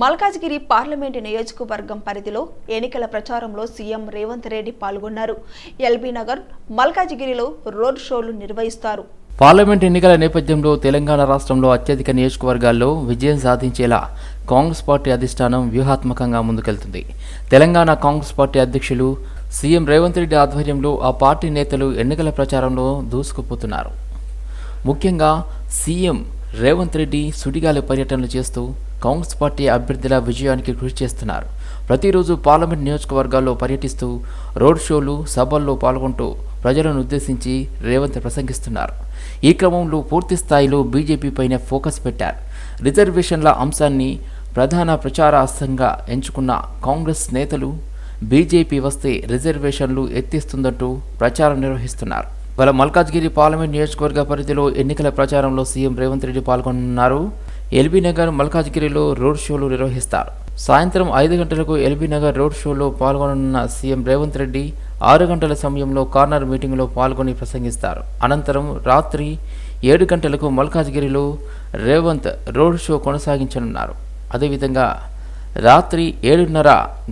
Malkajgiri parliament నియోజకవర్గం పరిధిలో ఎన్నికల ప్రచారంలో సీఎం రేవంత్ రెడ్డి పాల్గొన్నారు. ఎల్బీ నగర్ మల్కాజ్గిరిలో రోడ్ షోలు నిర్వహిస్తారు. పార్లమెంట్ ఎన్నికల నేపథ్యంలో తెలంగాణ రాష్ట్రంలో అత్యధిక నియోజకవర్గాల్లో విజయం సాధించేలా కాంగ్రెస్ పార్టీ అధిష్టానం వ్యూహాత్మకంగా ముందుకెళ్తుంది. తెలంగాణ కాంగ్రెస్ పార్టీ అధ్యక్షులు సీఎం రేవంత్ రెడ్డి ఆధ్వర్యంలో ఆ పార్టీ నేతలు ఎన్నికల ప్రచారంలో దూసుకుపోతున్నారు. ముఖ్యంగా సీఎం రేవంత్ రెడ్డి సుడిగాలి పర్యటనలు చేస్తూ కాంగ్రెస్ పార్టీ అభ్యర్థుల విజయానికి కృషి చేస్తున్నారు. ప్రతిరోజు పార్లమెంట్ నియోజకవర్గాల్లో పర్యటిస్తూ రోడ్ షోలు సభల్లో పాల్గొంటూ ప్రజలను ఉద్దేశించి రేవంత్ ప్రసంగిస్తున్నారు. ఈ క్రమంలో పూర్తి స్థాయిలో బీజేపీపైనే ఫోకస్ పెట్టారు. రిజర్వేషన్ల అంశాన్ని ప్రధాన ప్రచారాస్త్రంగా ఎంచుకున్న కాంగ్రెస్ నేతలు బీజేపీ వస్తే రిజర్వేషన్లు ఎత్తిస్తుందంటూ ప్రచారం నిర్వహిస్తున్నారు. గల మల్కాజ్గిరి పార్లమెంట్ నియోజకవర్గ పరిధిలో ఎన్నికల ప్రచారంలో సీఎం రేవంత్ రెడ్డి పాల్గొన్నారు ఎల్బీ నగర్ మల్కాజ్గిరిలో రోడ్ షోలు నిర్వహిస్తారు. సాయంత్రం ఐదు గంటలకు ఎల్బీ నగర్ రోడ్ షోలో పాల్గొననున్న సీఎం రేవంత్ రెడ్డి ఆరు గంటల సమయంలో కార్నర్ మీటింగ్లో పాల్గొని ప్రసంగిస్తారు. అనంతరం రాత్రి ఏడు గంటలకు మల్కాజ్గిరిలో రేవంత్ రోడ్ షో కొనసాగించనున్నారు. అదేవిధంగా రాత్రి ఏడున్నర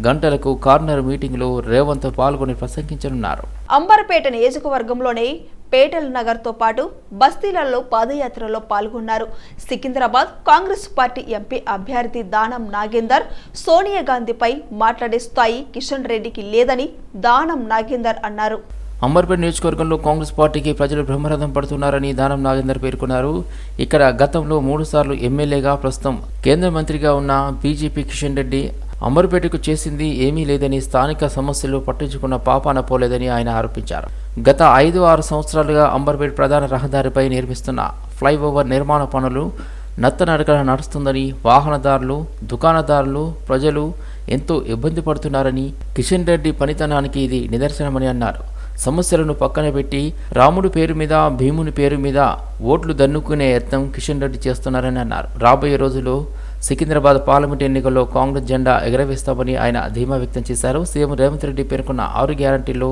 గంటలకు కార్నర్ మీటింగ్లో రేవంత్ పాల్గొని ప్రసంగించనున్నారు. అంబర్పేట నియోజకవర్గంలోని పేటల్ నగర్తో పాటు బస్తీలలో పాదయాత్రలో పాల్గొన్నారు. సికింద్రాబాద్ కాంగ్రెస్ పార్టీ ఎంపీ అభ్యర్థి దానం నాగేందర్ సోనియా గాంధీపై మాట్లాడే స్థాయి కిషన్ రెడ్డికి లేదని దానం నాగేందర్ అన్నారు. అంబర్పేట నియోజకవర్గంలో కాంగ్రెస్ పార్టీకి ప్రజలు బ్రహ్మరథం పడుతున్నారని దానం నాగేందర్ పేర్కొన్నారు. ఇక్కడ గతంలో మూడుసార్లు ఎమ్మెల్యేగా ప్రస్తుతం కేంద్ర మంత్రిగా ఉన్న బీజేపీ కిషన్ రెడ్డి అంబర్పేటకు చేసింది ఏమీ లేదని స్థానిక సమస్యలు పట్టించుకున్న పాపాన పోలేదని ఆయన ఆరోపించారు. గత ఐదు ఆరు సంవత్సరాలుగా అంబర్పేట ప్రధాన రహదారిపై నిర్మిస్తున్న ఫ్లైఓవర్ నిర్మాణ పనులు నత్తనడకన నడుస్తుందని వాహనదారులు దుకాణదారులు ప్రజలు ఎంతో ఇబ్బంది పడుతున్నారని కిషన్ రెడ్డి పనితనానికి ఇది నిదర్శనమని అన్నారు. సమస్యలను పక్కన పెట్టి రాముడి పేరు మీద భీముని పేరు మీద ఓట్లు దన్నుకునే యత్నం కిషన్ రెడ్డి చేస్తున్నారని అన్నారు. రాబోయే రోజుల్లో సికింద్రాబాద్ పార్లమెంట్ ఎన్నికల్లో కాంగ్రెస్ జెండా ఎగరవేస్తామని ఆయన ధీమా వ్యక్తం చేశారు. సీఎం రేవంత్ రెడ్డి పేర్కొన్న ఆరు గ్యారంటీల్లో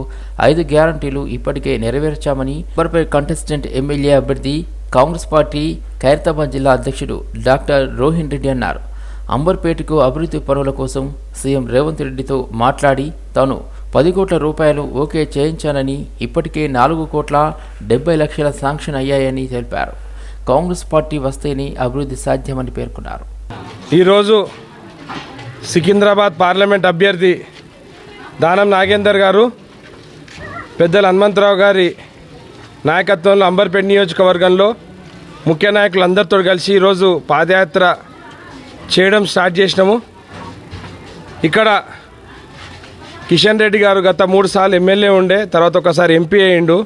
ఐదు గ్యారంటీలు ఇప్పటికే నెరవేర్చామని ఇప్పటిపై కంటెస్టెంట్ ఎమ్మెల్యే అభ్యర్థి కాంగ్రెస్ పార్టీ ఖైరతాబాద్ జిల్లా అధ్యక్షుడు డాక్టర్ రోహిన్ రెడ్డి అన్నారు. అంబర్పేటకు అభివృద్ధి పనుల కోసం సీఎం రేవంత్ రెడ్డితో మాట్లాడి తాను పది కోట్ల రూపాయలు ఓకే చేయించానని ఇప్పటికే నాలుగు కోట్ల డెబ్బై లక్షల శాంక్షన్ అయ్యాయని తెలిపారు. కాంగ్రెస్ పార్టీ వస్తేనే అభివృద్ధి సాధ్యమని పేర్కొన్నారు. ఈరోజు సికింద్రాబాద్ పార్లమెంట్ అభ్యర్థి దానం నాగేందర్ గారు పెద్దల హనుమంతరావు గారి నాయకత్వంలో అంబర్పేట నియోజకవర్గంలో ముఖ్య నాయకులందరితో కలిసి ఈరోజు పాదయాత్ర చేయడం స్టార్ట్ చేసినాము. ఇక్కడ కిషన్ రెడ్డి గారు గత మూడు సార్లు ఎమ్మెల్యే ఉండే తర్వాత ఒకసారి ఎంపీ అయ్యిండు.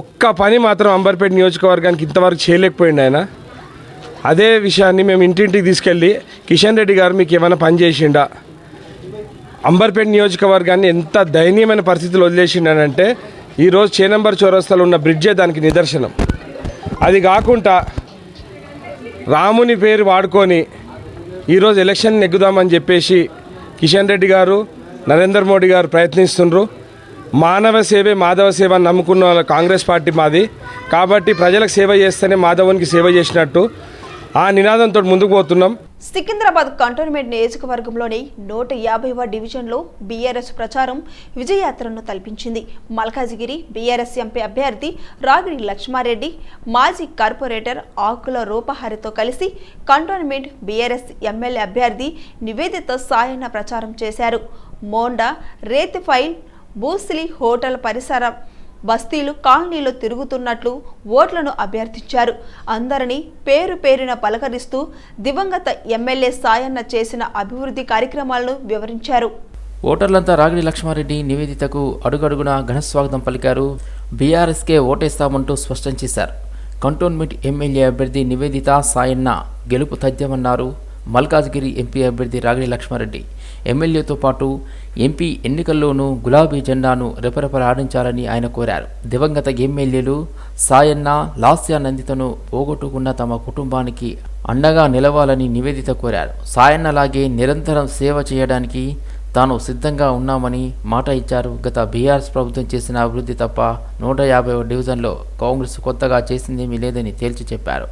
ఒక్క పని మాత్రం అంబర్పేట నియోజకవర్గానికి ఇంతవరకు చేయలేకపోయిండు ఆయన. అదే విషయాన్ని మేము ఇంటింటికి తీసుకెళ్ళి కిషన్ రెడ్డి గారు మీకు ఏమైనా పని చేసిండా? అంబర్పేట నియోజకవర్గాన్ని ఎంత దయనీయమైన పరిస్థితులు వదిలేసిండనంటే ఈరోజు చేనంబర్ చౌరస్తాలో ఉన్న బ్రిడ్జే దానికి నిదర్శనం. అది కాకుండా రాముని పేరు వాడుకొని ఈరోజు ఎలక్షన్ నెగ్గుదామని చెప్పేసి కిషన్ రెడ్డి గారు నరేంద్ర మోడీ గారు ప్రయత్నిస్తుండ్రు. మానవ సేవే మాధవ సేవ అని నమ్ముకున్న వాళ్ళ కాంగ్రెస్ పార్టీ మాది. కాబట్టి ప్రజలకు సేవ చేస్తేనే మాధవునికి సేవ చేసినట్టు. ఆ నినాదంతో ముందుకు పోతున్నాం. సికింద్రాబాద్ కంటోన్మెంట్ నియోజకవర్గంలోని నూట యాభైవ డివిజన్లో బీఆర్ఎస్ ప్రచారం విజయయాత్రను తలపించింది. మల్కాజిగిరి బీఆర్ఎస్ ఎంపీ అభ్యర్థి రాగిడి లక్ష్మారెడ్డి మాజీ కార్పొరేటర్ ఆకుల రూపహరితో కలిసి కంటోన్మెంట్ బీఆర్ఎస్ ఎమ్మెల్యే అభ్యర్థి నివేదిత సాయన్న ప్రచారం చేశారు. మోండా రేతిఫైల్ బూసిలి హోటల్ పరిసర బస్తీలు కాలనీలో తిరుగుతున్నట్లు ఓట్లను అభ్యర్థించారు. అందరినీ పేరు పేరున పలకరిస్తూ దివంగత ఎమ్మెల్యే సాయన్న చేసిన అభివృద్ధి కార్యక్రమాలను వివరించారు. ఓటర్లంతా రాగిడి లక్ష్మారెడ్డి నివేదితకు అడుగడుగున ఘనస్వాగతం పలికారు. బీఆర్ఎస్కే ఓటేస్తామంటూ స్పష్టం చేశారు. కంటోన్మెంట్ ఎమ్మెల్యే అభ్యర్థి నివేదిత సాయన్న గెలుపు తథ్యమన్నారు. మల్కాజ్గిరి ఎంపీ అభ్యర్థి రాగిణి లక్ష్మారెడ్డి. ఎమ్మెల్యేతో పాటు ఎంపీ ఎన్నికల్లోనూ గులాబీ జెండాను రెపరెపలాడించాలని ఆయన కోరారు. దివంగత ఎమ్మెల్యేలు సాయన్న లాస్య నందితను పోగొట్టుకున్న తమ కుటుంబానికి అండగా నిలవాలని నివేదిత కోరారు. సాయన్నలాగే నిరంతరం సేవ చేయడానికి తాను సిద్ధంగా ఉన్నామని మాట ఇచ్చారు. గత బీఆర్ఎస్ ప్రభుత్వం చేసిన అభివృద్ధి తప్ప నూట యాభై డివిజన్లో కాంగ్రెస్ కొత్తగా చేసిందేమీ లేదని తేల్చి చెప్పారు.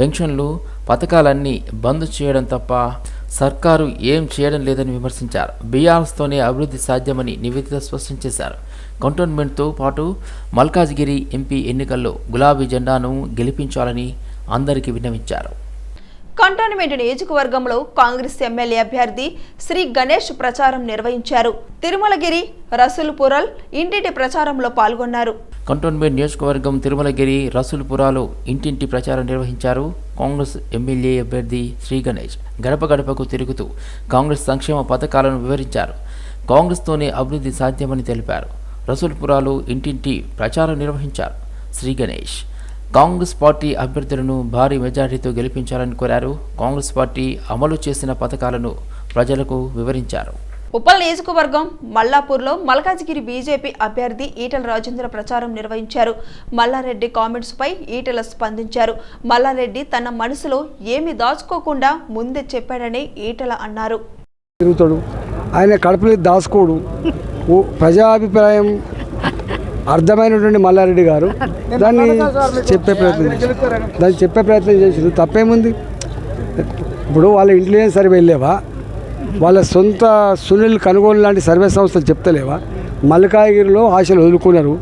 పెన్షన్లు పథకాలన్నీ బంద్ చేయడం తప్ప సర్కారు ఏం చేయడం లేదని విమర్శించారు. బీఆర్ఎస్తోనే అభివృద్ధి సాధ్యమని నివేదిక స్పష్టం చేశారు. కంటోన్మెంట్తో పాటు మల్కాజ్గిరి ఎంపీ ఎన్నికల్లో గులాబీ జెండాను గెలిపించాలని అందరికీ విన్నవించారు. కంటోన్మెంట్ నియోజకవర్గంలో కాంగ్రెస్ ఎమ్మెల్యే అభ్యర్థి శ్రీ గణేష్ ప్రచారం నిర్వహించారు. తిరుమలగిరి రసూలుపురల్ ఇంటింటి ప్రచారంలో పాల్గొన్నారు. కంటోన్మెంట్ నియోజకవర్గం తిరుమలగిరి రసూల్పురాలో ఇంటింటి ప్రచారం నిర్వహించారు కాంగ్రెస్ ఎమ్మెల్యే అభ్యర్థి శ్రీ గణేష్. గడప గడపకు తిరుగుతూ కాంగ్రెస్ సంక్షేమ పథకాలను వివరించారు. కాంగ్రెస్తోనే అభివృద్ధి సాధ్యమని తెలిపారు. రసూల్పురాలో ఇంటింటి ప్రచారం నిర్వహించారు శ్రీ గణేష్. కాంగ్రెస్ పార్టీ అభ్యర్థులను భారీ మెజార్టీతో గెలిపించాలని కోరారు. కాంగ్రెస్ పార్టీ అమలు చేసిన పథకాలను ప్రజలకు వివరించారు. ఉప్పల్ నియోజకవర్గం మల్లాపూర్లో మల్కాజ్గిరి బీజేపీ అభ్యర్థి ఈటల రాజేంద్ర ప్రచారం నిర్వహించారు. మల్లారెడ్డి కామెంట్స్ పై ఈటల స్పందించారు. మల్లారెడ్డి తన మనసులో ఏమి దాచుకోకుండా ముందే చెప్పాడని ఈటల అన్నారు. తిరుగుతాడు. ఆయన కడుపులో దాచుకోడు. ప్రజాభిప్రాయం అర్థమైనటువంటి మల్లారెడ్డి గారు. దాన్ని చెప్పే ప్రయత్నం. దాన్ని చెప్పే ప్రయత్నం చేసారు తప్పేముంది? ఇప్పుడు వాళ్ళ ఇంటెలిజెన్స్ సర్వే వెళ్ళేవా వాళ్ళ సొంత సునీల్ కనుగోలు లాంటి సర్వే సంస్థలు చెప్తలేవా? మల్కాయగిరిలో ఆశలు వదులుకున్నారు.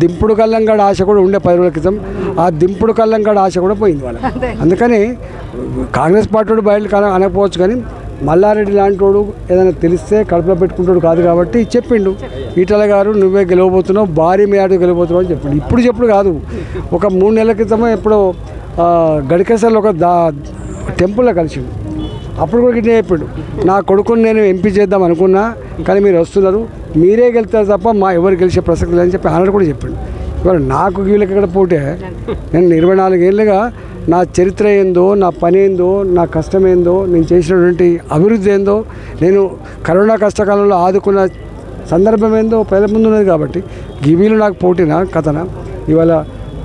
దింపుడు కల్లంగాడ ఆశ కూడా ఉండే పది రోజుల క్రితం. ఆ దింపుడు కల్లంగాడ ఆశ కూడా పోయింది వాళ్ళ అందుకని కాంగ్రెస్ పార్టీ బయట అనకపోవచ్చు కానీ మల్లారెడ్డి లాంటోడు ఏదైనా తెలిస్తే కడుపులో పెట్టుకుంటాడు కాదు కాబట్టి చెప్పిండు. ఈటల గారు నువ్వే గెలవబోతున్నావు భారీ మేడ గెలవబోతున్నావు అని చెప్పిండు. ఇప్పుడు చెప్పుడు కాదు. ఒక మూడు నెలల క్రితమే ఎప్పుడో ఆ, గడికేసర్లో ఒక దా టెంపుల్లో కలిసిండు. అప్పుడు కూడా గిట్టే చెప్పిండు. నా కొడుకుని నేను ఎంపీ చేద్దాం అనుకున్నా కానీ మీరు వస్తున్నారు. మీరే గెలుస్తారు తప్ప మా ఎవరు గెలిచే ప్రసక్తి లేదని చెప్పి ఆయన కూడా చెప్పిండు. ఇవాళ నాకు వీళ్ళకి ఎక్కడ పోటే. నేను ఇరవై నాలుగేళ్ళుగా నా చరిత్ర ఏందో నా పని ఏందో నా కష్టం ఏందో నేను చేసినటువంటి అభివృద్ధి ఏందో నేను కరోనా కష్టకాలంలో ఆదుకున్న సందర్భం ఏందో ప్రజల ముందు ఉన్నది కాబట్టి గివీలు నాకు పోటీనా కథన? ఇవాళ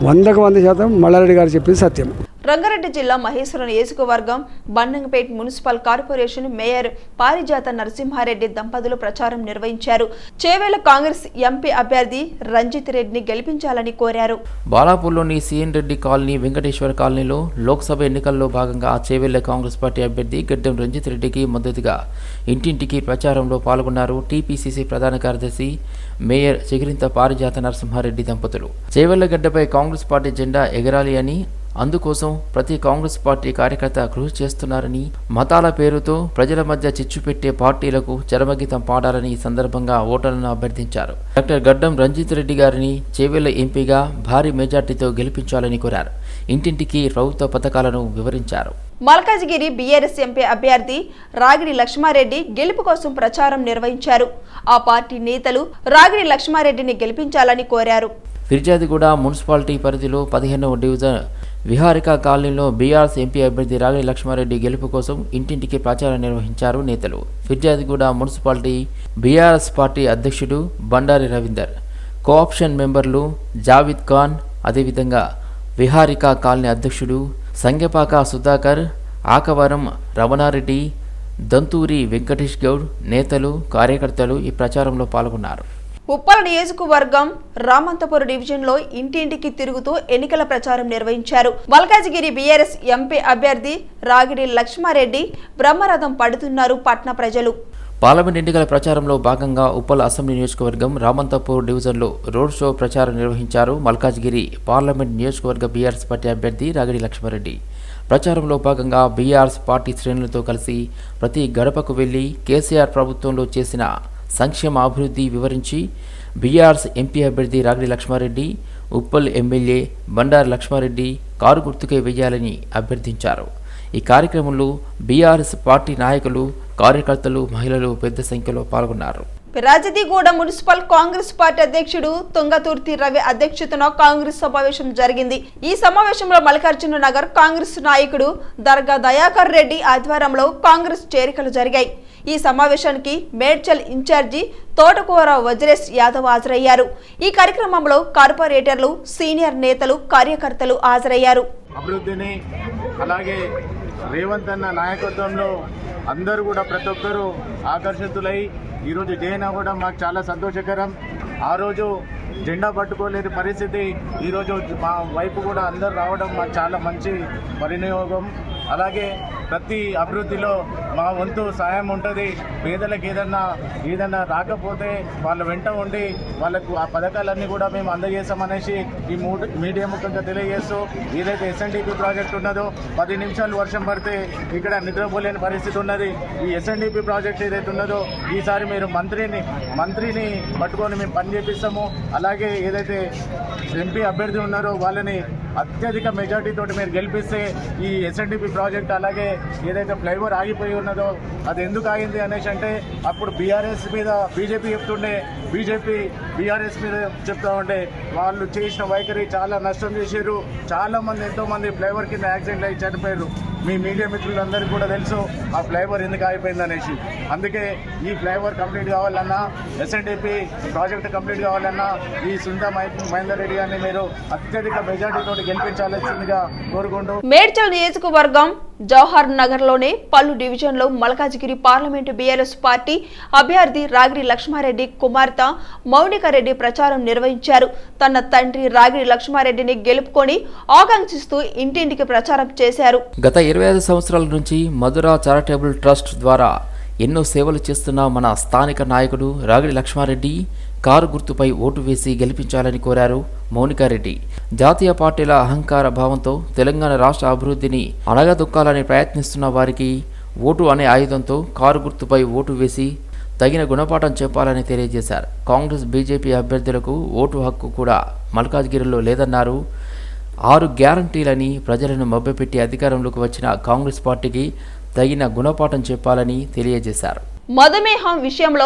వందకు వంద శాతం మల్లారెడ్డి గారు చెప్పింది సత్యం. రంగారెడ్డి జిల్లా మహేశ్వర నియోజకవర్గం బండంగపేట్ మున్సిపల్ కార్పొరేషన్ మేయర్ పారిజాత నరసింహారెడ్డి దంపతులు ప్రచారం నిర్వహించారు. చేవేళ్ళ కాంగ్రెస్ ఎంపీ అభ్యర్థి రంజిత్ రెడ్డిని గెలిపించాలని కోరారు. బాలాపూర్లోని సిఎన్ రెడ్డి కాలనీ వెంకటేశ్వర కాలనీలో లోక్సభ ఎన్నికల్లో భాగంగా చేవేళ్ళ కాంగ్రెస్ పార్టీ అభ్యర్థి గడ్డం రంజిత్ రెడ్డికి మద్దతుగా ఇంటింటికి ప్రచారంలో పాల్గొన్నారు టీపీసీసీ ప్రధాన కార్యదర్శి మేయర్ చిగిరింత పారిజాత నరసింహారెడ్డి దంపతులు. చేవెళ్ళగడ్డపై కాంగ్రెస్ పార్టీ జెండా ఎగరాలి అని అందుకోసం ప్రతి కాంగ్రెస్ పార్టీ కార్యకర్త కృషి చేస్తున్నారని మతాల పేరుతో ప్రజల మధ్య చిచ్చు పెట్టే పార్టీలకు చరమగీతం పాడాలని ఈ సందర్భంగా ఓటర్లను అభ్యర్థించారు. డాక్టర్ గడ్డం రంజిత్ రెడ్డి గారిని చేవెళ్ళ ఎంపీగా భారీ మెజార్టీతో గెలిపించాలని కోరారు. ఇంటింటికి ప్రభుత్వ పథకాలను వివరించారు. మల్కాజ్గిరి బీఆర్ఎస్ ఎంపీ అభ్యర్థి రాగిడి లక్ష్మారెడ్డి గెలుపు కోసం ప్రచారం నిర్వహించారు. ఆ పార్టీ నేతలు రాగిడి లక్ష్మారెడ్డిని గెలిపించాలని కోరారు. ఫిర్జాదిగూడ మున్సిపాలిటీ పరిధిలో పదిహేనవ డివిజన్ విహారిక కాలనీలో బీఆర్ఎస్ ఎంపీ అభ్యర్థి రాగడి లక్ష్మారెడ్డి గెలుపు కోసం ఇంటింటికి ప్రచారం నిర్వహించారు నేతలు. ఫిర్జాదిగూడ మున్సిపాలిటీ బీఆర్ఎస్ పార్టీ అధ్యక్షుడు బండారి రవీందర్. కోఆప్షన్ మెంబర్లు జావిద్ ఖాన్ అదేవిధంగా విహారిక కాలనీ అధ్యక్షుడు సంగపాక సుధాకర్ ఆకవరం రమణారెడ్డి దంతూరి వెంకటేష్ గౌడ్ నేతలు కార్యకర్తలు ఈ ప్రచారంలో పాల్గొన్నారు. ఉప్పల్ నియోజకవర్గం రామంతపురం డివిజన్లో ఇంటింటికి తిరుగుతూ ఎన్నికల ప్రచారం నిర్వహించారు. మల్కాజ్గిరి బీఆర్ఎస్ ఎంపీ అభ్యర్థి రాగిడి లక్ష్మారెడ్డి బ్రహ్మరథం పడుతున్నారు పట్న ప్రజలు. పార్లమెంట్ ఎన్నికల ప్రచారంలో భాగంగా ఉప్పల్ అసెంబ్లీ నియోజకవర్గం రామంతపూర్ డివిజన్లో రోడ్ షో ప్రచారం నిర్వహించారు మల్కాజ్గిరి పార్లమెంట్ నియోజకవర్గ బీఆర్ఎస్ పార్టీ అభ్యర్థి రాగడి లక్ష్మారెడ్డి. ప్రచారంలో భాగంగా బీఆర్ఎస్ పార్టీ శ్రేణులతో కలిసి ప్రతి గడపకు వెళ్ళి కేసీఆర్ ప్రభుత్వంలో చేసిన సంక్షేమ అభివృద్ధి వివరించి బీఆర్ఎస్ ఎంపీ అభ్యర్థి రాగడి లక్ష్మారెడ్డి ఉప్పల్ ఎమ్మెల్యే బండారు లక్ష్మారెడ్డి కారు గుర్తుకే వేయాలని అభ్యర్థించారు. ఈ కార్యక్రమంలో బీఆర్ఎస్ పార్టీ నాయకులు కార్యకర్తలు మహిళలు పెద్ద సంఖ్యలో పాల్గొన్నారు. రాజదిగూడ మున్సిపల్ కాంగ్రెస్ పార్టీ అధ్యక్షుడు తుంగతుర్తి రవి అధ్యక్షతన కాంగ్రెస్ సమావేశం జరిగింది. ఈ సమావేశంలో మల్లికార్జున నగర్ కాంగ్రెస్ నాయకుడు దర్గా దయాకర్ రెడ్డి ఆధ్వర్యంలో కాంగ్రెస్ చేరికలు జరిగాయి. ఈ సమావేశానికి మేడ్చల్ ఇన్ఛార్జి తోటకూర వజ్రేష్ యాదవ్ హాజరయ్యారు. ఈ కార్యక్రమంలో కార్పొరేటర్లు సీనియర్ నేతలు కార్యకర్తలు హాజరయ్యారు. అభివృద్ధిని అలాగే రేవంత్ అన్న నాయకత్వంలో అందరూ కూడా ప్రతి ఒక్కరూ ఆకర్షితులై ఈరోజు జైన్ అవ్వడం మాకు చాలా సంతోషకరం. ఆ రోజు జెండా పట్టుకోలేని పరిస్థితి ఈరోజు మా వైపు కూడా అందరు రావడం మాకు చాలా మంచి పరినియోగం అలాగే ప్రతి అభివృద్ధిలో మా వంతు సాయం ఉంటుంది. పేదలకు ఏదన్నా ఏదన్నా రాకపోతే వాళ్ళ వెంట ఉండి వాళ్ళకు ఆ పథకాలన్నీ కూడా మేము అందజేస్తామనేసి ఈ మూడు మీడియా ముఖ్యంగా తెలియజేస్తూ ఏదైతే ఎస్ఎన్డిపి ప్రాజెక్ట్ ఉన్నదో పది నిమిషాలు వర్షం పడితే ఇక్కడ నిద్రపోలేని పరిస్థితి ఉన్నది. ఈ ఎస్ఎన్డిపి ప్రాజెక్ట్ ఏదైతే ఉన్నదో ఈసారి మీరు మంత్రిని మంత్రిని పట్టుకొని మేము పని చేపిస్తాము. అలాగే ఏదైతే ఎంపీ అభ్యర్థి ఉన్నారో వాళ్ళని అత్యధిక మెజార్టీతో మీరు గెలిపిస్తే ఈ ఎస్ఎన్డిపి ప్రాజెక్ట్ అలాగే ఏదైతే ఫ్లైఓవర్ ఆగిపోయి ఉన్నదో అది ఎందుకు ఆగింది అనేసి అంటే అప్పుడు బీఆర్ఎస్ మీద బీజేపీ చెప్తుండే బీజేపీ బీఆర్ఎస్ మీద చెప్తా ఉండే. వాళ్ళు చేసిన వైఖరి చాలా నష్టం చేశారు. చాలామంది ఎంతోమంది ఎంతో మంది ఫ్లైఓవర్ కింద యాక్సిడెంట్ అయ్యి చనిపోయారు. మీ మీడియా మిత్రులందరికీ కూడా తెలుసు ఆ ఫ్లైఓవర్ ఎందుకు ఆగిపోయింది అనేసి. అందుకే ఈ ఫ్లైఓవర్ కంప్లీట్ కావాలన్నా ఎస్ఎన్డిపి ప్రాజెక్ట్ కంప్లీట్ కావాలన్నా ఈ సుందా మహేందర్ రెడ్డి గారిని మీరు అత్యధిక మెజార్టీతో గెలిపించాల్సిందిగా కోరుకుంటూ మేడ్చల్ నియోజకవర్గం జవహర్ నగర్లోనే పలు డివిజన్లో మల్కాజిగిరి పార్లమెంటు బీఆర్ఎస్ పార్టీ అభ్యర్థి రాగిరి లక్ష్మారెడ్డి కుమార్తె మౌనికారెడ్డి ప్రచారం నిర్వహించారు. తన తండ్రి రాగిరి లక్ష్మారెడ్డిని గెలుపుకొని ఆకాంక్షిస్తూ ఇంటింటికి ప్రచారం చేశారు. గత ఇరవై ఐదు సంవత్సరాల నుంచి మధుర చారిటబుల్ ట్రస్ట్ ద్వారా ఎన్నో సేవలు చేస్తున్న మన స్థానిక నాయకుడు రాగిడి లక్ష్మారెడ్డి కారు గుర్తుపై ఓటు వేసి గెలిపించాలని కోరారు మౌనికారెడ్డి. జాతీయ పార్టీల అహంకార భావంతో తెలంగాణ రాష్ట్ర అభివృద్ధిని అణగదొక్కాలని ప్రయత్నిస్తున్న వారికి ఓటు అనే ఆయుధంతో కారు గుర్తుపై ఓటు వేసి తగిన గుణపాఠం చెప్పాలని తెలియజేశారు. కాంగ్రెస్ బీజేపీ అభ్యర్థులకు ఓటు హక్కు కూడా మల్కాజ్గిరిలో లేదన్నారు. ఆరు గ్యారంటీలని ప్రజలను మభ్యపెట్టి అధికారంలోకి వచ్చిన కాంగ్రెస్ పార్టీకి తగిన గుణపాఠం చెప్పాలని తెలియజేశారు. మధుమేహం విషయంలో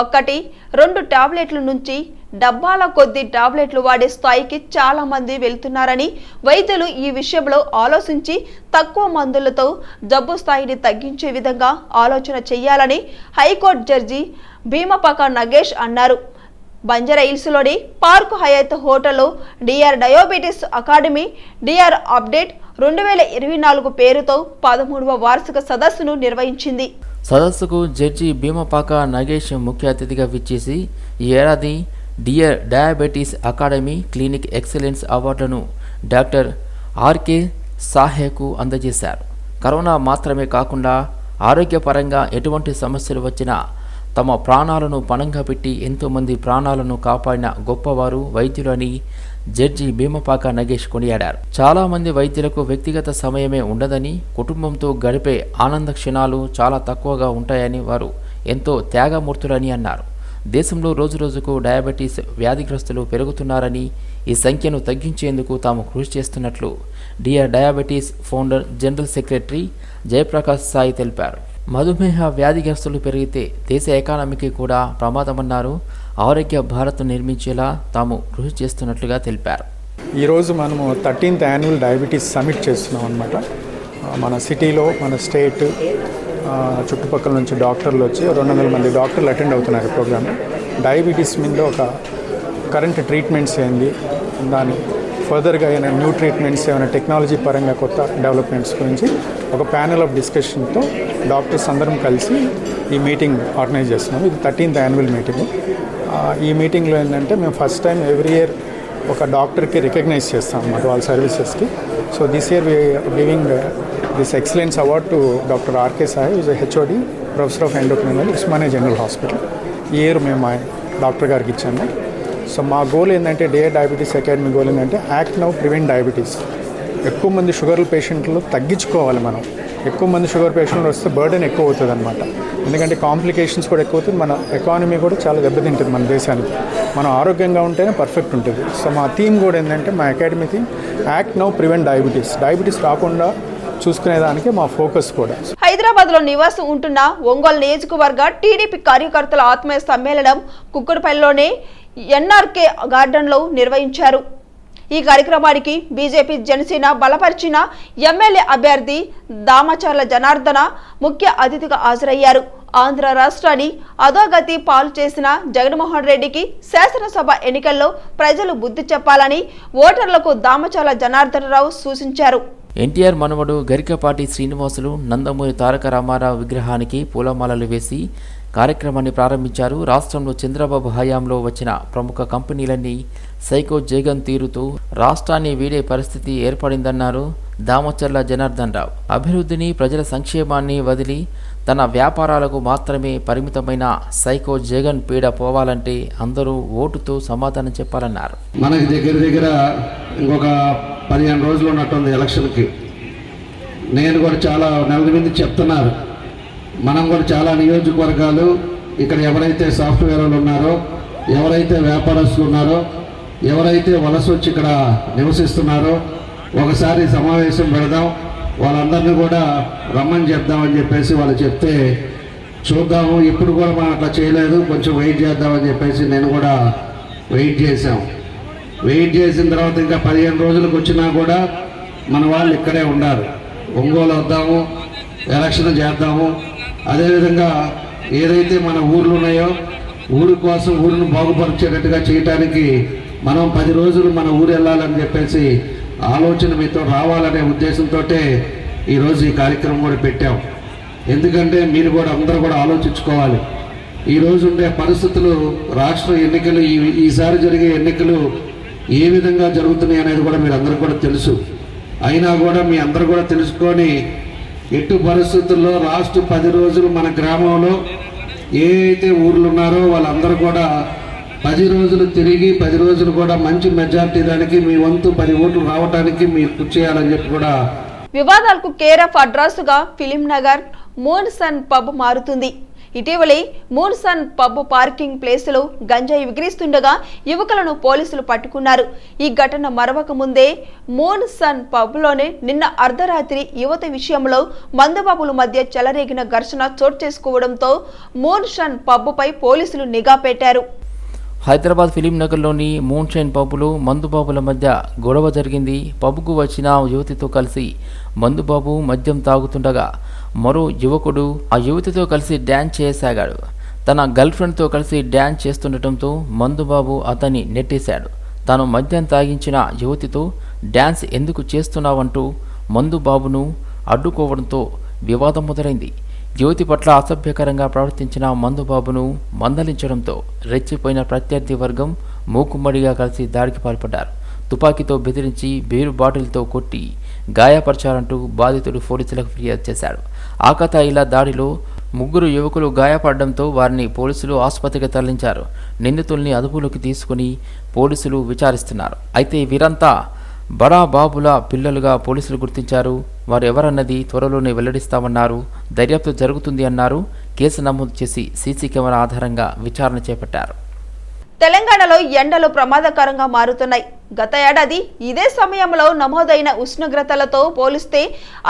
ఒక్కటి రెండు టాబ్లెట్ల నుంచి డబ్బాల కొద్ది టాబ్లెట్లు వాడే స్థాయికి చాలా మంది వెళ్తున్నారని వైద్యులు ఈ విషయంలో ఆలోచించి తక్కువ మందులతో జబ్బు స్థాయిని తగ్గించే విధంగా ఆలోచన చేయాలని హైకోర్టు జడ్జి భీమపక నగేష్ అన్నారు. బంజారాహిల్స్లోని పార్క్ హయాత్ హోటల్లో DR diabetes academy DR update రెండు వేల ఇరవై నాలుగు పేరుతో పదమూడవ వార్షిక సదస్సును నిర్వహించింది. సదస్సుకు జడ్జి భీమపాక నగేష్ ముఖ్య అతిథిగా విచ్చేసి ఈ ఏడాది dear diabetes academy clinic excellence అవార్డులను డాక్టర్ ఆర్కే సాహేకు అందజేశారు. కరోనా మాత్రమే కాకుండా ఆరోగ్యపరంగా ఎటువంటి సమస్యలు వచ్చినా తమ ప్రాణాలను పణంగా పెట్టి ఎంతోమంది ప్రాణాలను కాపాడిన గొప్పవారు వైద్యులని జడ్జి భీమపాక నగేష్ కొనియాడారు. చాలా మంది వైద్యులకు వ్యక్తిగత సమయమే ఉండదని కుటుంబంతో గడిపే ఆనంద క్షణాలు చాలా తక్కువగా ఉంటాయని వారు ఎంతో త్యాగమూర్తులని అన్నారు. దేశంలో రోజురోజుకు డయాబెటీస్ వ్యాధిగ్రస్తులు పెరుగుతున్నారని ఈ సంఖ్యను తగ్గించేందుకు తాము కృషి చేస్తున్నట్లు DR diabetes founder general secretary Jayaprakash Sai తెలిపారు. మధుమేహ వ్యాధిగ్రస్తులు పెరిగితే దేశ ఎకానమీకి కూడా ప్రమాదమన్నారు. ఆరోగ్య భారత్ నిర్మించేలా తాము కృషి చేస్తున్నట్లుగా తెలిపారు. ఈరోజు మనము థర్టీన్త్ యాన్యువల్ డయాబెటీస్ సమిట్ చేస్తున్నాం అనమాట మన సిటీలో మన స్టేట్ చుట్టుపక్కల నుంచి డాక్టర్లు వచ్చి రెండు వందల మంది డాక్టర్లు అటెండ్ అవుతున్నారు ప్రోగ్రామ్ డయాబెటీస్ మీద ఒక కరెంట్ ట్రీట్మెంట్స్ ఏంది దాని ఫర్దర్గా ఏమైనా న్యూ ట్రీట్మెంట్స్ ఏమైనా టెక్నాలజీ పరంగా కొత్త డెవలప్మెంట్స్ గురించి ఒక ప్యానెల్ ఆఫ్ డిస్కషన్తో డాక్టర్స్ అందరం కలిసి ఈ మీటింగ్ ఆర్గనైజ్ చేస్తున్నాం. ఇది థర్టీన్త్ యాన్యువల్ మీటింగ్. ఈ మీటింగ్లో ఏంటంటే మేము ఫస్ట్ టైం ఎవ్రీ ఇయర్ ఒక డాక్టర్కి రికగ్నైజ్ చేస్తాం అన్నమాట వాళ్ళ సర్వీసెస్కి. So this year we giving this excellence award to doctor RK Sai is HOD professor of endocrinology Osmania general hospital ఈ ఇయర్ మేము డాక్టర్ గారికి ఇచ్చాము. సో మా గోల్ ఏంటంటే డే డయాబెటీస్ అకాడమీ గోల్ ఏంటంటే యాక్ట్ నౌ ప్రివెంట్ డయాబెటీస్ ఎక్కువ మంది sugar పేషెంట్లు తగ్గించుకోవాలి మనం. ఎక్కువ మంది షుగర్ పేషెంట్లు వస్తే బర్డెన్ ఎక్కువ అవుతుంది అనమాట ఎందుకంటే కాంప్లికేషన్స్ కూడా ఎక్కువ అవుతుంది. మన ఎకానమీ కూడా చాలా దెబ్బతింటుంది మన దేశానికి. మనం ఆరోగ్యంగా ఉంటేనే పర్ఫెక్ట్ ఉంటుంది. సో మా థీమ్ కూడా ఏంటంటే మా academy theme act now prevent diabetes diabetes రాకుండా చూసుకునేదానికి మా ఫోకస్ కూడా. హైదరాబాద్లో నివాసం ఉంటున్న ఒంగోలు నియోజకవర్గ టీడీపీ కార్యకర్తల ఆత్మీయ సమ్మేళనం కుక్కడపల్లిలోని ఎన్ఆర్కే గార్డెన్లో నిర్వహించారు. ఈ కార్యక్రమానికి బీజేపీ జనసేన బలపరిచిన ఎమ్మెల్యే అభ్యర్థి దామచర్ల జనార్దన ముఖ్య అతిథిగా హాజరయ్యారు. ఆంధ్ర రాష్ట్రాన్ని అధోగతి పాలు చేసిన జగన్మోహన్ రెడ్డికి శాసనసభ ఎన్నికల్లో ప్రజలు బుద్ధి చెప్పాలని ఓటర్లకు దామచర్ల జనార్దనరావు సూచించారు. ఎన్టీఆర్ మనవడు గరికపాటి శ్రీనివాసులు నందమూరి తారక రామారావు విగ్రహానికి పూలమాలలు వేసి కార్యక్రమాన్ని ప్రారంభించారు. రాష్ట్రంలో చంద్రబాబు హయాంలో వచ్చిన ప్రముఖ కంపెనీలన్నీ సైకో జగన్ తీరుతూ రాష్ట్రాన్ని వీడే పరిస్థితి ఏర్పడిందన్నారు దామచర్ల జనార్దన్ రావు. అభివృద్ధిని ప్రజల సంక్షేమాన్ని వదిలి తన వ్యాపారాలకు మాత్రమే పరిమితమైన సైకో జగన్ పీడ పోవాలంటే అందరూ ఓటుతో సమాధానం చెప్పాలన్నారు. మనకి దగ్గర దగ్గర ఇంకొక పదిహేను రోజులు ఉన్నట్టుంది ఎలక్షన్కి. నేను కూడా చాలా నెల మీద చెప్తున్నారు. మనం కూడా చాలా నియోజకవర్గాలు ఇక్కడ ఎవరైతే సాఫ్ట్వేర్ వాళ్ళు ఉన్నారో ఎవరైతే వ్యాపారస్తులు ఉన్నారో ఎవరైతే వలస వచ్చి ఇక్కడ నివసిస్తున్నారో ఒకసారి సమావేశం పెడదాం వాళ్ళందరినీ కూడా రమ్మని చెప్దామని చెప్పేసి వాళ్ళు చెప్తే చూద్దాము. ఇప్పుడు కూడా మనం అట్లా చేయలేదు కొంచెం వెయిట్ చేద్దామని చెప్పేసి నేను కూడా వెయిట్ చేశాం. వెయిట్ చేసిన తర్వాత ఇంకా పదిహేను రోజులకు వచ్చినా కూడా మన వాళ్ళు ఇక్కడే ఉన్నారు ఒంగోలు వద్దాము ఎలక్షన్ చేద్దాము అదేవిధంగా ఏదైతే మన ఊర్లు ఉన్నాయో ఊరి కోసం ఊరిని బాగుపరిచేటట్టుగా చేయటానికి మనం పది రోజులు మన ఊరు వెళ్ళాలని చెప్పేసి ఆలోచన మీతో రావాలనే ఉద్దేశంతో ఈరోజు ఈ కార్యక్రమం కూడా పెట్టాం. ఎందుకంటే మీరు కూడా అందరూ కూడా ఆలోచించుకోవాలి. ఈ ఉండే పరిస్థితులు రాష్ట్ర ఎన్నికలు ఈ ఈసారి జరిగే ఎన్నికలు ఏ విధంగా జరుగుతున్నాయి అనేది కూడా మీరు అందరూ కూడా తెలుసు. అయినా కూడా మీ అందరూ కూడా తెలుసుకొని ఎటు పరిస్థితుల్లో లాస్ట్ పది రోజులు మన గ్రామంలో ఏ అయితే ఊర్లు ఉన్నారో వాళ్ళందరూ కూడా పది రోజులు తిరిగి పది రోజులు కూడా మంచి మెజార్టీ దానికి మీ వంతు పది ఓట్లు రావడానికి మీరు కృషి చేయాలని చెప్పి కూడా వివాదాలకు care of అడ్రస్గా film Nagar moon sun pub మారుతుంది. ఇటీవలే మూన్సన్ పబ్ పార్కింగ్ ప్లేసులో గంజాయి విక్రిస్తుండగా యువకులను పోలీసులు పట్టుకున్నారు. ఈ ఘటన మరవక ముందే మూన్ సన్ పబ్లోనే నిన్న అర్ధరాత్రి యువత విషయంలో మందబాబుల మధ్య చెలరేగిన ఘర్షణ చోటు చేసుకోవడంతో మూన్ సన్ పబ్పై పోలీసులు నిఘా పెట్టారు. హైదరాబాద్ ఫిలిం నగర్లోని మూన్షైన్ పబ్బులు మందుబాబుల మధ్య గొడవ జరిగింది. పబ్కు వచ్చిన యువతితో కలిసి మందుబాబు మద్యం తాగుతుండగా మరో యువకుడు ఆ యువతితో కలిసి డ్యాన్స్ చేయసాగాడు తన గర్ల్ ఫ్రెండ్తో కలిసి డ్యాన్స్ చేస్తుండటంతో మందుబాబు అతన్ని నెట్టేశాడు. తాను మద్యం తాగించిన యువతితో డ్యాన్స్ ఎందుకు చేస్తున్నావంటూ మందుబాబును అడ్డుకోవడంతో వివాదం మొదలైంది. యువతి పట్ల అసభ్యకరంగా ప్రవర్తించిన మందుబాబును మందలించడంతో రెచ్చిపోయిన ప్రత్యర్థి వర్గం మూకుమ్మడిగా కలిసి దాడికి పాల్పడ్డారు. తుపాకీతో బెదిరించి బీరు బాటిల్తో కొట్టి గాయపరచారంటూ బాధితుడు పోలీసులకు ఫిర్యాదు చేశాడు. ఆకతాయిల దాడిలో ముగ్గురు యువకులు గాయపడడంతో వారిని పోలీసులు ఆసుపత్రికి తరలించారు. నిందితుల్ని అదుపులోకి తీసుకుని పోలీసులు విచారిస్తున్నారు. అయితే వీరంతా బడా బాబుల పిల్లలుగా పోలీసులు గుర్తించారు. వారు ఎవరన్నది త్వరలోనే వెల్లడిస్తామన్నారు. దర్యాప్తు జరుగుతుంది అన్నారు. కేసు నమోదు చేసి సీసీ కెమెరా ఆధారంగా విచారణ చేపట్టారు. తెలంగాణలో ఎండలు ప్రమాదకరంగా మారుతున్నాయి. గత ఏడాది ఇదే సమయంలో నమోదైన ఉష్ణోగ్రతలతో పోలిస్తే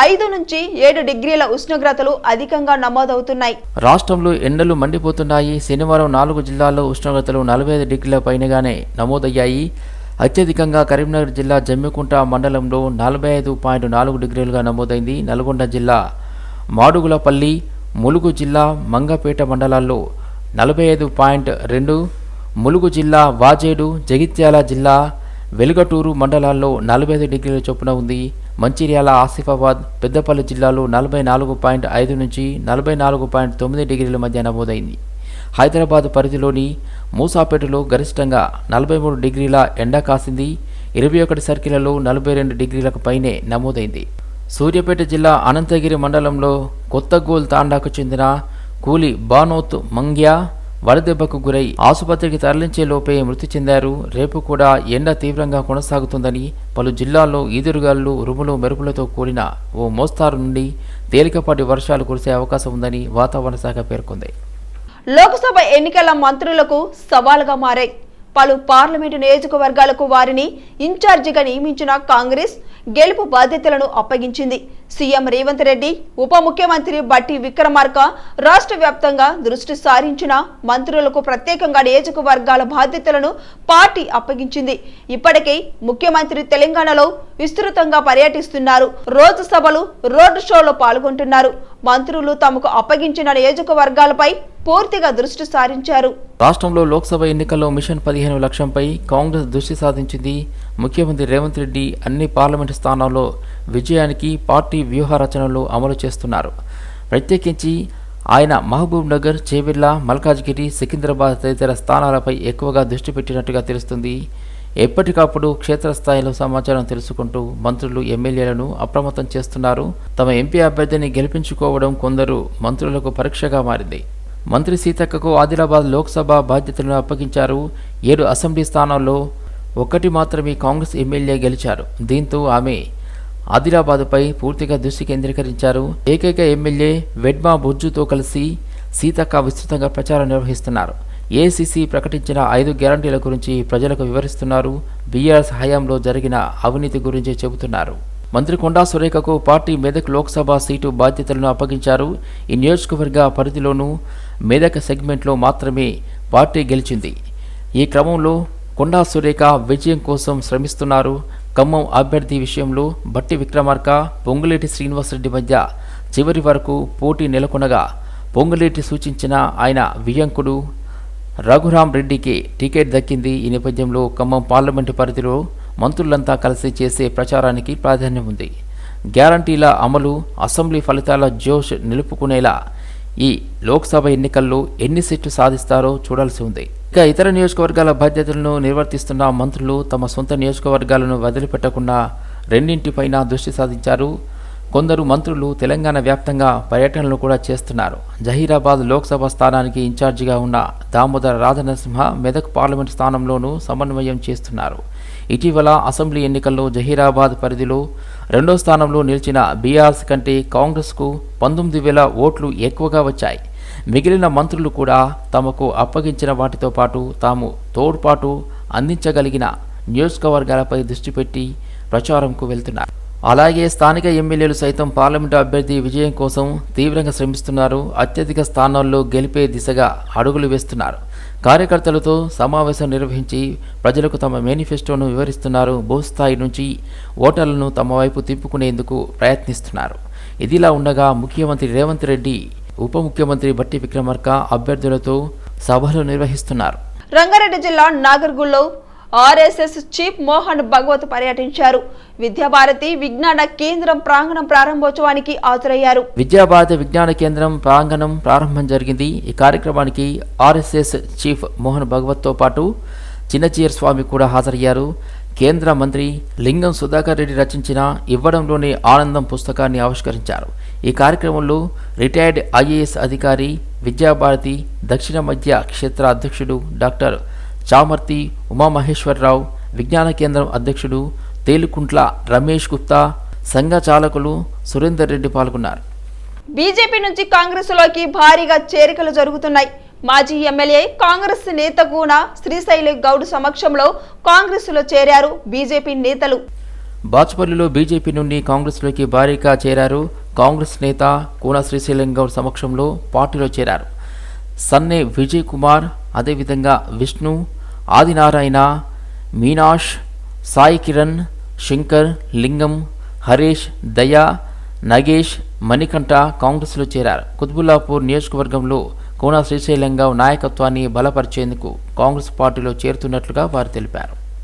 ఐదు నుంచి ఏడు డిగ్రీల ఉష్ణోగ్రతలు అధికంగా నమోదవుతున్నాయి. రాష్ట్రంలో ఎండలు మండిపోతున్నాయి. శనివారం నాలుగు జిల్లాల్లో ఉష్ణోగ్రతలు నలభై ఐదు డిగ్రీల పైనగానే నమోదయ్యాయి. అత్యధికంగా కరీంనగర్ జిల్లా జమ్మికుంట మండలంలో నలభై ఐదు పాయింట్ నాలుగు డిగ్రీలుగా నమోదైంది నల్గొండ జిల్లా. మాడుగులపల్లి ములుగు జిల్లా మంగపేట మండలాల్లో నలభై ఐదు పాయింట్ రెండు ములుగు జిల్లా వాజేడు జగిత్యాల జిల్లా వెలుగటూరు మండలాల్లో నలభై ఐదు డిగ్రీల చొప్పున ఉంది. మంచిర్యాల ఆసిఫాబాద్ పెద్దపల్లి జిల్లాలో నలభై నాలుగు పాయింట్ ఐదు నుంచి నలభై నాలుగు పాయింట్ తొమ్మిది డిగ్రీల మధ్య నమోదైంది. హైదరాబాద్ పరిధిలోని మూసాపేటలో గరిష్టంగా నలభై మూడు డిగ్రీల ఎండ కాసింది. ఇరవై ఒకటి సర్కిళ్ళలో నలభై రెండు డిగ్రీలకు పైనే నమోదైంది. సూర్యాపేట జిల్లా అనంతగిరి మండలంలో కొత్తగోల్ తాండాకు చెందిన కూలి బానోత్ మంగ్యా వడదెబ్బకు గురై ఆసుపత్రికి తరలించే లోపే మృతి చెందారు. రేపు కూడా ఎండ తీవ్రంగా కొనసాగుతుందని పలు జిల్లాల్లో ఈదురుగాలు ఉరుములు మెరుపులతో కూడిన ఓ మోస్తారు నుండి తేలికపాటి వర్షాలు కురిసే అవకాశం ఉందని వాతావరణ శాఖ పేర్కొంది. లోక్సభ ఎన్నికల మంత్రులకు సవాలుగా మారాయి. పలు పార్లమెంటు నియోజకవర్గాలకు వారిని ఇన్ఛార్జిగా నియమించిన కాంగ్రెస్ గెలుపు బాధ్యతలను అప్పగించింది. సీఎం రేవంత్ రెడ్డి ఉప ముఖ్యమంత్రి బట్టి విక్రమార్క రాష్ట్ర వ్యాప్తంగా దృష్టి సారించిన మంత్రులకు ప్రత్యేకంగా నియోజకవర్గాల బాధ్యతలను పార్టీ అప్పగించింది. ఇప్పటికే ముఖ్యమంత్రి తెలంగాణలో విస్తృతంగా పర్యటిస్తున్నారు. రోజు సభలు రోడ్డు షోలో పాల్గొంటున్నారు. మంత్రులు తమకు అప్పగించిన నియోజకవర్గాలపై పూర్తిగా దృష్టి సారించారు. రాష్ట్రంలో లోక్సభ ఎన్నికల్లో మిషన్ పదిహేను లక్ష్యంపై కాంగ్రెస్ దృష్టి సాధించింది ముఖ్యమంత్రి రేవంత్ రెడ్డి అన్ని పార్లమెంటు స్థానాల్లో విజయానికి పార్టీ వ్యూహ రచనలు అమలు చేస్తున్నారు. ప్రత్యేకించి ఆయన మహబూబ్ నగర్ చేవెళ్ళ మల్కాజ్గిరి సికింద్రాబాద్ తదితర స్థానాలపై ఎక్కువగా దృష్టి పెట్టినట్టుగా తెలుస్తుంది. ఎప్పటికప్పుడు క్షేత్రస్థాయిలో సమాచారం తెలుసుకుంటూ మంత్రులు ఎమ్మెల్యేలను అప్రమత్తం చేస్తున్నారు. తమ ఎంపీ అభ్యర్థిని గెలిపించుకోవడం కొందరు మంత్రులకు పరీక్షగా మారింది. మంత్రి సీతక్కకు ఆదిలాబాద్ లోక్సభ బాధ్యతలను అప్పగించారు. ఏడు అసెంబ్లీ స్థానాల్లో ఒక్కటి మాత్రమే కాంగ్రెస్ ఎమ్మెల్యే గెలిచారు. దీంతో ఆమె ఆదిలాబాద్పై పూర్తిగా దృష్టి కేంద్రీకరించారు. ఏకైక ఎమ్మెల్యే వెడ్మా బుర్జుతో కలిసి సీతక్క విస్తృతంగా ప్రచారం నిర్వహిస్తున్నారు. ఏసీసీ ప్రకటించిన ఐదు గ్యారంటీల గురించి ప్రజలకు వివరిస్తున్నారు. బీఆర్ఎస్ హయాంలో జరిగిన అవినీతి గురించి చెబుతున్నారు. మంత్రి కొండా సురేఖకు పార్టీ మెదక్ లోక్సభ సీటు బాధ్యతలను అప్పగించారు. ఈ నియోజకవర్గ పరిధిలోనూ మెదక్ సెగ్మెంట్లో మాత్రమే పార్టీ గెలిచింది. ఈ క్రమంలో కొండా సురేఖ విజయం కోసం శ్రమిస్తున్నారు. ఖమ్మం అభ్యర్థి విషయంలో బట్టి విక్రమార్క పొంగులేటి శ్రీనివాసరెడ్డి మధ్య చివరి వరకు పోటీ నెలకొనగా పొంగులేటి సూచించిన ఆయన వియంకుడు రఘురాం రెడ్డికి టికెట్ దక్కింది. ఈ నేపథ్యంలో ఖమ్మం పార్లమెంటు పరిధిలో మంత్రులంతా కలిసి చేసే ప్రచారానికి ప్రాధాన్యం ఉంది. గ్యారంటీల అమలు అసెంబ్లీ ఫలితాల జోష్ నిలుపుకునేలా ఈ లోక్సభ ఎన్నికల్లో ఎన్ని సీట్లు సాధిస్తారో చూడాల్సి ఉంది. ఇక ఇతర నియోజకవర్గాల బాధ్యతలను నిర్వర్తిస్తున్న మంత్రులు తమ సొంత నియోజకవర్గాలను వదిలిపెట్టకుండా రెండింటిపైన దృష్టి సాధించారు. కొందరు మంత్రులు తెలంగాణ వ్యాప్తంగా పర్యటనలు కూడా చేస్తున్నారు. జహీరాబాద్ లోక్సభ స్థానానికి ఇన్ఛార్జిగా ఉన్న దామోదర రాజనరసింహ మెదక్ పార్లమెంట్ స్థానంలోనూ సమన్వయం చేస్తున్నారు. ఇటీవల అసెంబ్లీ ఎన్నికల్లో జహీరాబాద్ పరిధిలో రెండో స్థానంలో నిలిచిన బీఆర్ఎస్ కంటే కాంగ్రెస్కు పంతొమ్మిది వేల ఓట్లు ఎక్కువగా వచ్చాయి. మిగిలిన మంత్రులు కూడా తమకు అప్పగించిన వాటితో పాటు తాము తోడ్పాటు అందించగలిగిన నియోజకవర్గాలపై దృష్టి పెట్టి ప్రచారంకు వెళ్తున్నారు. అలాగే స్థానిక ఎమ్మెల్యేలు సైతం పార్లమెంటు అభ్యర్థి విజయం కోసం తీవ్రంగా శ్రమిస్తున్నారు. అత్యధిక స్థానాల్లో గెలిపే దిశగా అడుగులు వేస్తున్నారు. కార్యకర్తలతో సమావేశం నిర్వహించి ప్రజలకు తమ మేనిఫెస్టోను వివరిస్తున్నారు. భూస్థాయి నుంచి ఓటర్లను తమ వైపు తిప్పుకునేందుకు ప్రయత్నిస్తున్నారు. ఇదిలా ఉండగా ముఖ్యమంత్రి రేవంత్ రెడ్డి ఉప ముఖ్యమంత్రి బట్టి విక్రమార్క అభ్యర్థులతో సభలు నిర్వహిస్తున్నారు. రంగారెడ్డి జిల్లా నాగర్గుల్లో ఆర్ఎస్ఎస్ చీఫ్ మోహన్ భగవత్ పర్యటించారు. విద్యాభారతి విజ్ఞాన కేంద్రం ప్రాంగణం ప్రారంభోత్సవానికి హాజరయ్యారు. విద్యాభారతి విజ్ఞాన కేంద్రం ప్రాంగణం ప్రారంభం జరిగింది. ఈ కార్యక్రమానికి ఆర్ఎస్ఎస్ చీఫ్ మోహన్ భగవత్తో పాటు చిన్నచీర్ స్వామి కూడా హాజరయ్యారు. కేంద్ర మంత్రి లింగం సుధాకర్ రెడ్డి రచించిన ఇవ్వడంలోని ఆనందం పుస్తకాన్ని ఆవిష్కరించారు. ఈ కార్యక్రమంలో రిటైర్డ్ ఐఏఎస్ అధికారి విద్యాభారతి దక్షిణ మధ్య క్షేత్ర అధ్యక్షుడు డాక్టర్ చామర్తి ఉమామహేశ్వరరావు విజ్ఞాన కేంద్రం అధ్యక్షుడు తేలుకుంట్ల రమేష్ గుప్తా సంఘ చాలకులు సురేందర్ రెడ్డి పాల్గొన్నారు. బీజేపీ నుంచి కాంగ్రెస్లోకి భారీగా చేరికలు జరుగుతున్నాయి. మాజీ ఎమ్మెల్యే కాంగ్రెస్ నేత కూన శ్రీశైలి గౌడ్ సమక్షంలో కాంగ్రెస్లో చేరారు బీజేపీ నేతలు. బాచుపల్లిలో బీజేపీ నుండి కాంగ్రెస్లోకి భారీగా చేరారు కాంగ్రెస్ నేత కూన శ్రీశైలం గౌడ్ సమక్షంలో పార్టీలో చేరారు. సన్నే విజయ్ కుమార్ అదేవిధంగా విష్ణు ఆదినారాయణ మీనాష్ సాయి కిరణ్ శంకర్ లింగం హరీష్ దయా నగేష్ మణికంఠ కాంగ్రెస్లో చేరారు. కుత్బుల్లాపూర్ నియోజకవర్గంలో కోన శ్రీశైలంగా నాయకత్వాన్ని బలపరిచేందుకు కాంగ్రెస్ పార్టీలో చేరుతున్నట్లుగా వారు తెలిపారు.